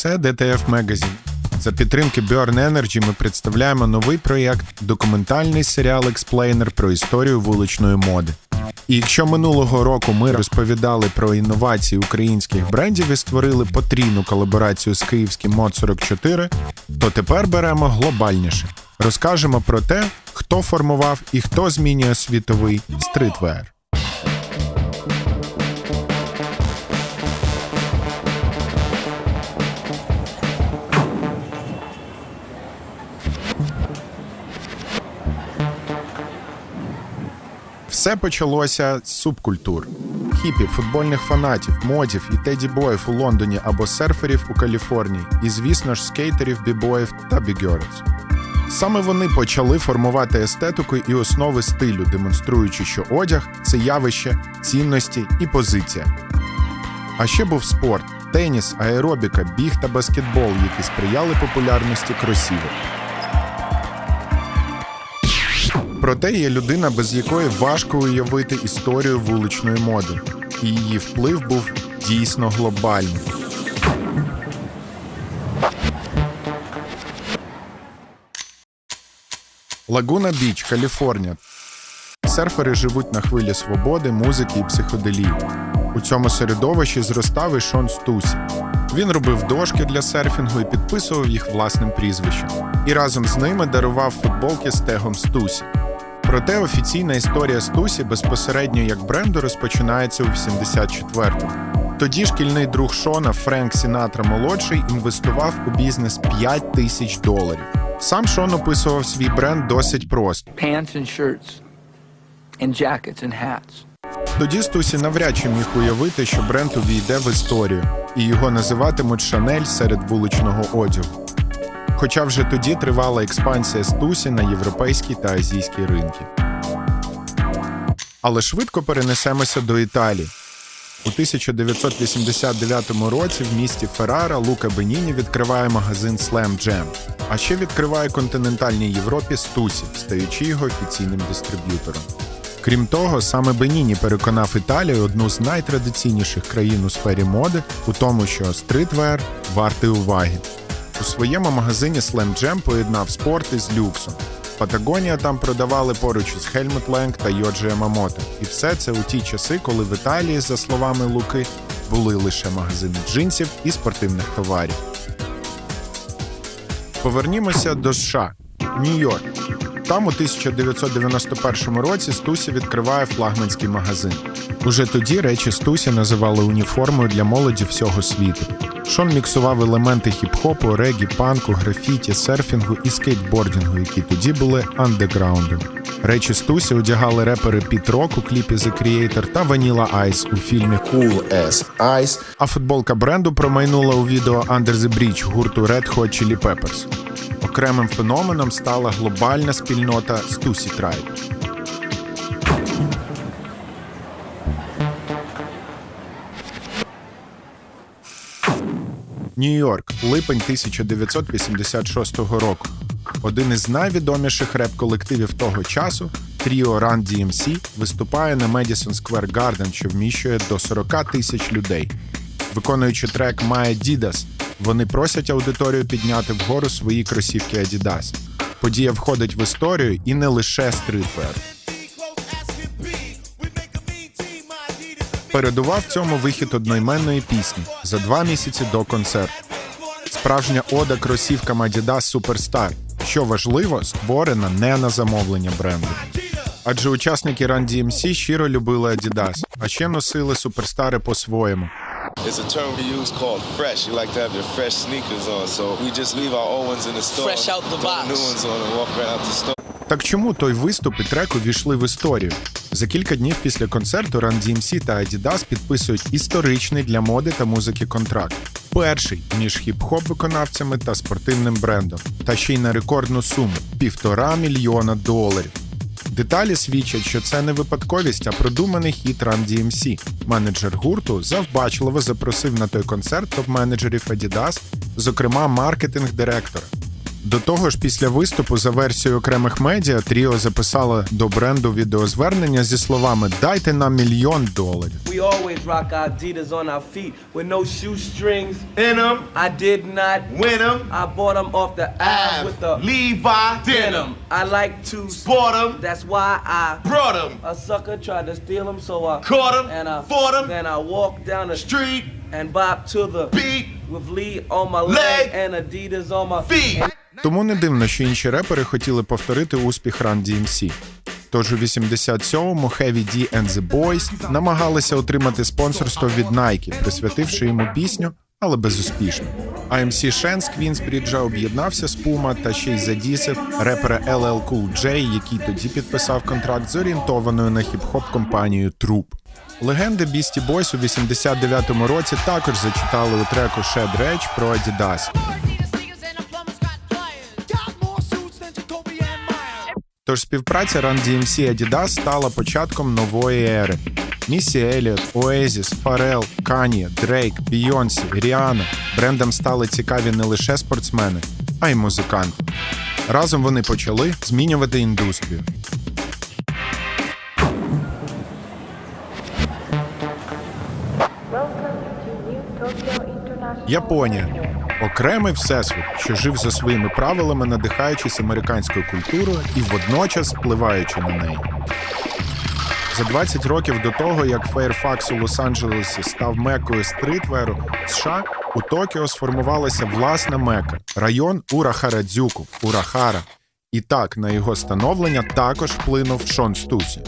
Це DTF Magazine. За підтримки Burn Energy ми представляємо новий проєкт документальний серіал Експлейнер про історію вуличної моди. І якщо минулого року ми розповідали про інновації українських брендів і створили потрійну колаборацію з київським Мод 44, то тепер беремо глобальніше. Розкажемо про те, хто формував і хто змінює світовий стритвер. Все почалося з субкультур: хіпі, футбольних фанатів, модів і теді-боїв у Лондоні або серферів у Каліфорнії, і, звісно ж, скейтерів, бібоїв та бігерс. Саме вони почали формувати естетику і основи стилю, демонструючи, що одяг це явище, цінності і позиція. А ще був спорт, теніс, аеробіка, біг та баскетбол, які сприяли популярності кросівок. Проте є людина, без якої важко уявити історію вуличної моди, і її вплив був дійсно глобальний. Лагуна Біч, Каліфорнія. Серфери живуть на хвилі свободи, музики і психоделії. У цьому середовищі зростав і Шон Стусі. Він робив дошки для серфінгу і підписував їх власним прізвищем. І разом з ними дарував футболки з тегом Стусі. Проте офіційна історія Стусі безпосередньо як бренду розпочинається у 84-му. Тоді шкільний друг Шона Френк Сінатра молодший інвестував у бізнес 5 тисяч доларів. Сам Шон описував свій бренд досить просто. pants and shirts and jackets and hats. Тоді Стусі навряд чи міг уявити, що бренд увійде в історію, і його називатимуть Шанель серед вуличного одягу. Хоча вже тоді тривала експансія Стусі на європейські та азійські ринки. Але швидко перенесемося до Італії. У 1989 році в місті Феррара Лука Беніні відкриває магазин Slam Jam, а ще відкриває континентальній Європі Стусі, стаючи його офіційним дистриб'ютором. Крім того, саме Беніні переконав Італію одну з найтрадиційніших країн у сфері моди у тому, що стритвер вартий уваги. У своєму магазині Slam Jam поєднав спорт із люксом. Патагонія там продавали поруч із Хельмут Ленг та Йоджі Ямамото. І все це у ті часи, коли в Італії, за словами Луки, були лише магазини джинсів і спортивних товарів. Повернімося до США. Нью-Йорк. Там у 1991 році Стусі відкриває флагманський магазин. Уже тоді речі Стусі називали уніформою для молоді всього світу. Шон міксував елементи хіп-хопу, регі, панку, графіті, серфінгу і скейтбордінгу, які тоді були андеграундом. Речі Стусі одягали репери Піт Рок у кліпі The Creator та Vanilla Ice у фільмі Cool as ice. а футболка бренду промайнула у відео Under the Bridge гурту Red Hot Chili Peppers. Окремим феноменом стала глобальна спільнота Stussy Tribe. Нью-Йорк, липень 1986 року. Один із найвідоміших реп-колективів того часу, Тріо Run DMC, виступає на Madison Square Garden, що вміщує до 40 тисяч людей. Виконуючи трек My Adidas, вони просять аудиторію підняти вгору свої кросівки Adidas. Подія входить в історію і не лише стритвер. Передував цьому вихід одноіменної пісні за два місяці до концерту. Справжня ода кросівкам Adidas Superstar, що важливо, створена не на замовлення бренду. Адже учасники Run DMC щиро любили Adidas, а ще носили суперстари по-своєму. It's a term we use called fresh. You like to have your fresh sneakers on, so we just leave our old ones in the store, Fresh out the box. new ones on, and walk around the store. Так чому той виступ і трек увійшли в історію? За кілька днів після концерту Run DMC та Adidas підписують історичний для моди та музики контракт. Перший між хіп-хоп виконавцями та спортивним брендом, та ще й на рекордну суму півтора мільйона доларів. Деталі свідчать, що це не випадковість, а продуманий хіт Run DMC. Менеджер гурту завбачливо запросив на той концерт топ-менеджерів Adidas, зокрема маркетинг-директора. До того ж, після виступу за версією окремих медіа Тріо записало до бренду відеозвернення зі словами Дайте нам мільйон доларів. We always rock our Adidas on our feet with no shoestrings. In them, I did not. win them, I bought them off the app with the Levi denim. I like to Bought them, That's why I brought them, a sucker tried to steal them, so I Caught 'em, and I fought 'em. Then I walked down the street, and bop to the beat, with Lee on my leg, Leg. and Adidas on my feet. Тому не дивно, що інші репери хотіли повторити успіх Run DMC. Тож у 87-му Heavy D and the Boys намагалися отримати спонсорство від Nike, присвятивши йому пісню, але безуспішно. А MC з Квінсбріджа об'єднався з Puma та ще й задісив репера LL Cool J, який тоді підписав контракт з орієнтованою на хіп-хоп компанією Troop. Легенди Beastie Boys у 89-му році також зачитали у треку Shed Rage про Adidas. Тож співпраця Run DMC Adidas стала початком нової ери. Місі Еліот, Oasis, Фарел, Кані, Дрейк, Бійонсі, Ріана брендам стали цікаві не лише спортсмени, а й музиканти. Разом вони почали змінювати індустрію. Японія окремий всесвіт, що жив за своїми правилами, надихаючись американською культурою і водночас впливаючи на неї. За 20 років до того, як Фейрфакс у Лос-Анджелесі став мекою стрітверу США, у Токіо сформувалася власна мека район Урахарадзюку Урахара. І так на його становлення також вплинув Шон Стусі.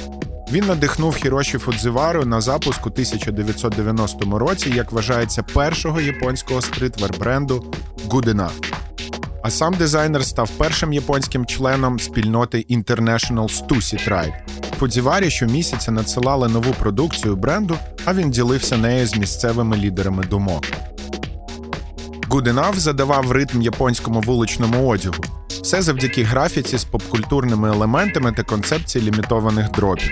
Він надихнув Хіроші Фудзивару на запуск у 1990 році, як вважається, першого японського стрітвер бренду Good Enough. А сам дизайнер став першим японським членом спільноти International Stussy Tribe. Фудзіварі щомісяця надсилали нову продукцію бренду, а він ділився нею з місцевими лідерами думок. Good задавав ритм японському вуличному одягу. Все завдяки графіці з попкультурними елементами та концепції лімітованих дропів.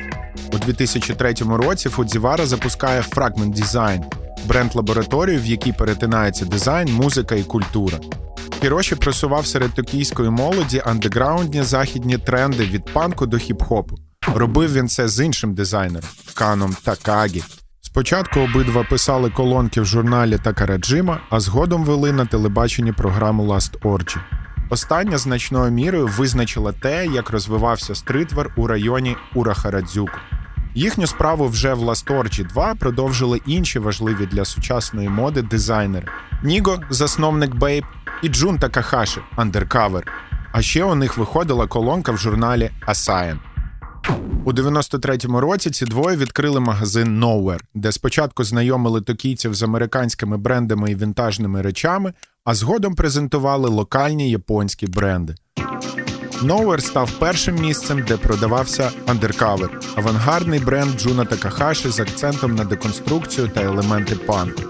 У 2003 році Фудзівара запускає Fragment Design – бренд-лабораторію, в якій перетинаються дизайн, музика і культура. Хіроші просував серед токійської молоді андеграундні західні тренди від панку до хіп-хопу. Робив він це з іншим дизайнером Каном Такагі. Спочатку обидва писали колонки в журналі Такараджима, а згодом вели на телебаченні програму Last Orgy. Остання значною мірою визначила те, як розвивався стритвер у районі Урахарадзюку. Їхню справу вже в Last Orgy 2 продовжили інші важливі для сучасної моди дизайнери: Ніго, засновник Бейб, і Джун Такахаші Undercover. А ще у них виходила колонка в журналі Asayan. У 93-му році ці двоє відкрили магазин Nowhere, де спочатку знайомили токійців з американськими брендами і вінтажними речами, а згодом презентували локальні японські бренди. Nowhere став першим місцем, де продавався Undercover – авангардний бренд Джуна Такахаші з акцентом на деконструкцію та елементи панку.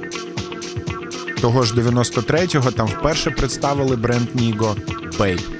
Того ж 93-го там вперше представили бренд Ніго Babe.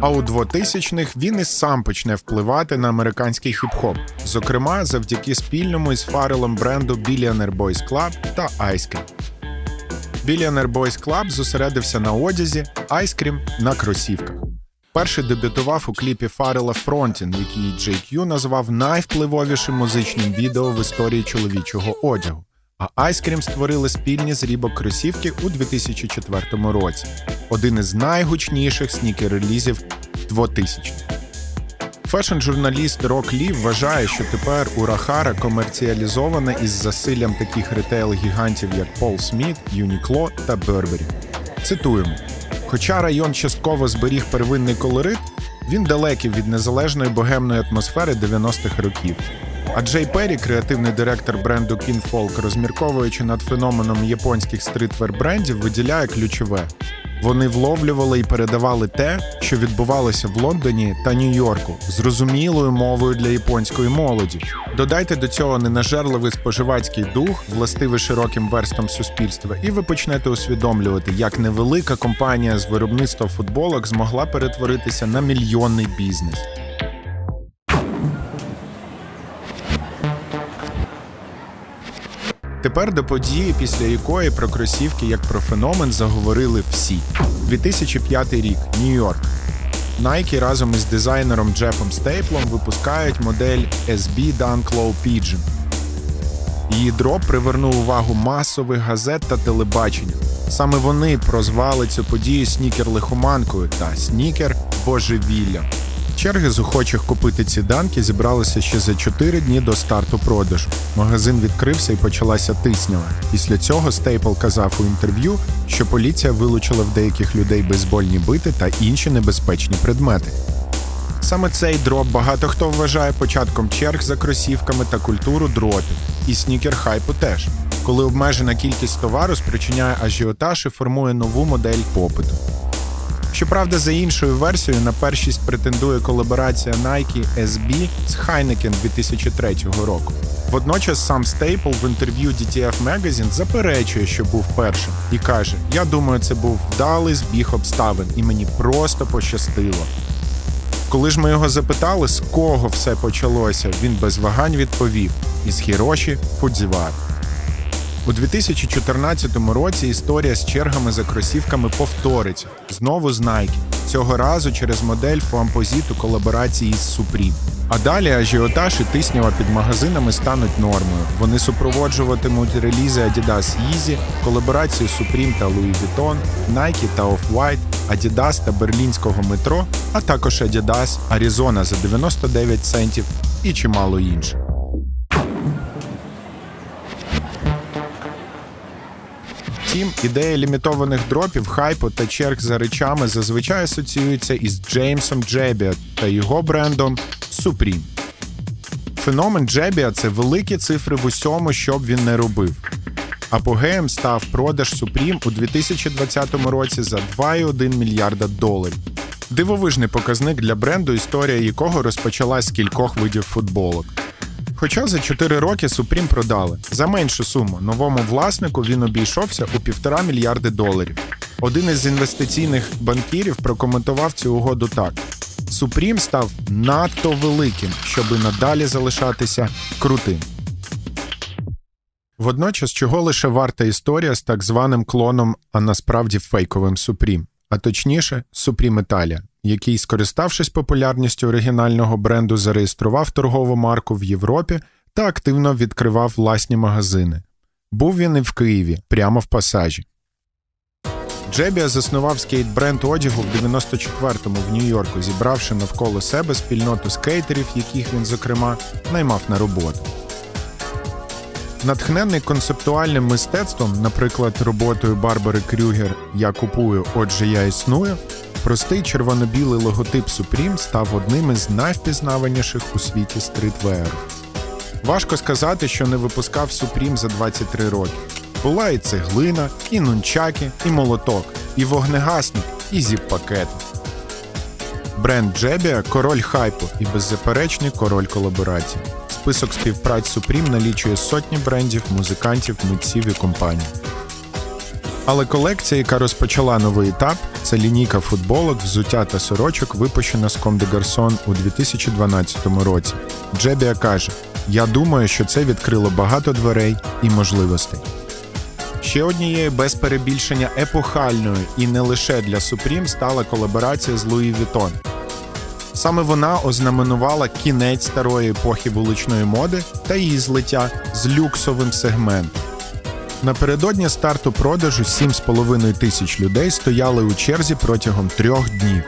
А у 2000-х він і сам почне впливати на американський хіп-хоп, зокрема завдяки спільному із фарелом бренду Billionaire Boys Club та Ice Cream. Billionaire Boys Club зосередився на одязі, Ice Cream – на кросівках. Перший дебютував у кліпі Фарела Фронтін, який Джей Кью назвав найвпливовішим музичним відео в історії чоловічого одягу. А Cream створили спільні з Reebok кросівки у 2004 році. Один із найгучніших снікер-релізів 2000 Фешн-журналіст Рок Лі вважає, що тепер Урахара комерціалізована із засиллям таких ретейл-гігантів, як Пол Сміт, Юнікло та Бербері. Цитуємо: Хоча район частково зберіг первинний колорит, він далекий від незалежної богемної атмосфери 90-х років. А Джей Перрі, креативний директор бренду Kinfolk, розмірковуючи над феноменом японських стрітвер брендів, виділяє ключове: Вони вловлювали і передавали те, що відбувалося в Лондоні та Нью-Йорку, зрозумілою мовою для японської молоді. Додайте до цього ненажерливий споживацький дух, властивий широким верстам суспільства, і ви почнете усвідомлювати, як невелика компанія з виробництва футболок змогла перетворитися на мільйонний бізнес. Тепер до події, після якої про кросівки як про феномен заговорили всі. 2005 рік, Нью-Йорк. Nike разом із дизайнером Джефом Стейплом випускають модель SB Dunk Low Pigeon. Її дроп привернув увагу масових газет та телебачення. Саме вони прозвали цю подію снікер лихоманкою та снікер божевіллям. Черги з охочих купити ці данки зібралися ще за 4 дні до старту продажу. Магазин відкрився і почалася тиснява. Після цього Стейпл казав у інтерв'ю, що поліція вилучила в деяких людей бейсбольні бити та інші небезпечні предмети. Саме цей дроп багато хто вважає початком черг за кросівками та культуру дропів, і снікер хайпу теж, коли обмежена кількість товару спричиняє ажіотаж і формує нову модель попиту. Щоправда, за іншою версією на першість претендує колаборація Nike SB з Heineken 2003 року. Водночас сам Стейпл в інтерв'ю DTF Magazine заперечує, що був першим, і каже: Я думаю, це був вдалий збіг обставин, і мені просто пощастило. Коли ж ми його запитали, з кого все почалося, він без вагань відповів: із Хіроші Фудзівара. У 2014 році історія з чергами за кросівками повториться знову з Nike, цього разу через модель Фуампозіт у колаборації з Supreme. А далі ажіотаж і тиснява під магазинами стануть нормою. Вони супроводжуватимуть релізи Adidas Yeezy, колаборації Supreme та Louis Vuitton, Nike та Off-White, Adidas та берлінського метро, а також Adidas, Arizona за 99 центів і чимало інших. Втім, ідея лімітованих дропів, хайпу та черг за речами зазвичай асоціюється із Джеймсом Джебіа та його брендом Supreme. Феномен Джебіа це великі цифри в усьому, що б він не робив. Апогеєм став продаж Supreme у 2020 році за 2,1 мільярда доларів. Дивовижний показник для бренду, історія якого розпочалась з кількох видів футболок. Хоча за 4 роки Supreme продали за меншу суму новому власнику він обійшовся у півтора мільярди доларів. Один із інвестиційних банкірів прокоментував цю угоду так: Supreme став надто великим, щоби надалі залишатися крутим. Водночас, чого лише варта історія з так званим клоном, а насправді фейковим Supreme, а точніше, Supreme Italia, який, скориставшись популярністю оригінального бренду, зареєстрував торгову марку в Європі та активно відкривав власні магазини. Був він і в Києві, прямо в пасажі. Джебіа заснував скейт-бренд одягу в 94-му в Нью-Йорку, зібравши навколо себе спільноту скейтерів, яких він, зокрема, наймав на роботу. Натхнений концептуальним мистецтвом, наприклад, роботою Барбари Крюгер Я купую, отже, я існую. Простий червоно-білий логотип Supreme став одним із найвпізнаваніших у світі стрітвееру. Важко сказати, що не випускав Supreme за 23 роки. Була і цеглина, і нунчаки, і молоток, і вогнегасник, і зіп-пакети. Бренд Джебія король хайпу і беззаперечний король колаборацій. Список співпраць Supreme налічує сотні брендів, музикантів, митців і компаній. Але колекція, яка розпочала новий етап, це лінійка футболок, взуття та сорочок, випущена з Comme des Garçons у 2012 році. Джебія каже: Я думаю, що це відкрило багато дверей і можливостей. Ще однією без перебільшення епохальною і не лише для Supreme стала колаборація з Louis Vuitton. Саме вона ознаменувала кінець старої епохи вуличної моди та її злиття з люксовим сегментом. Напередодні старту продажу 7,5 тисяч людей стояли у черзі протягом трьох днів.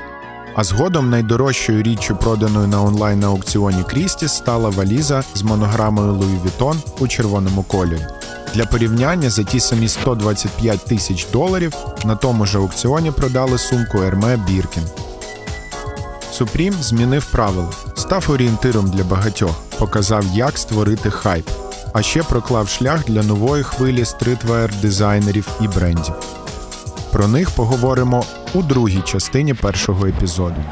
А згодом найдорожчою річчю, проданою на онлайн аукціоні Крістіс, стала валіза з монограмою Louis Vuitton у червоному кольорі. Для порівняння за ті самі 125 тисяч доларів на тому ж аукціоні продали сумку Hermès Birkin. Supreme змінив правила, став орієнтиром для багатьох, показав, як створити хайп, а ще проклав шлях для нової хвилі стритвер дизайнерів і брендів. Про них поговоримо у другій частині першого епізоду.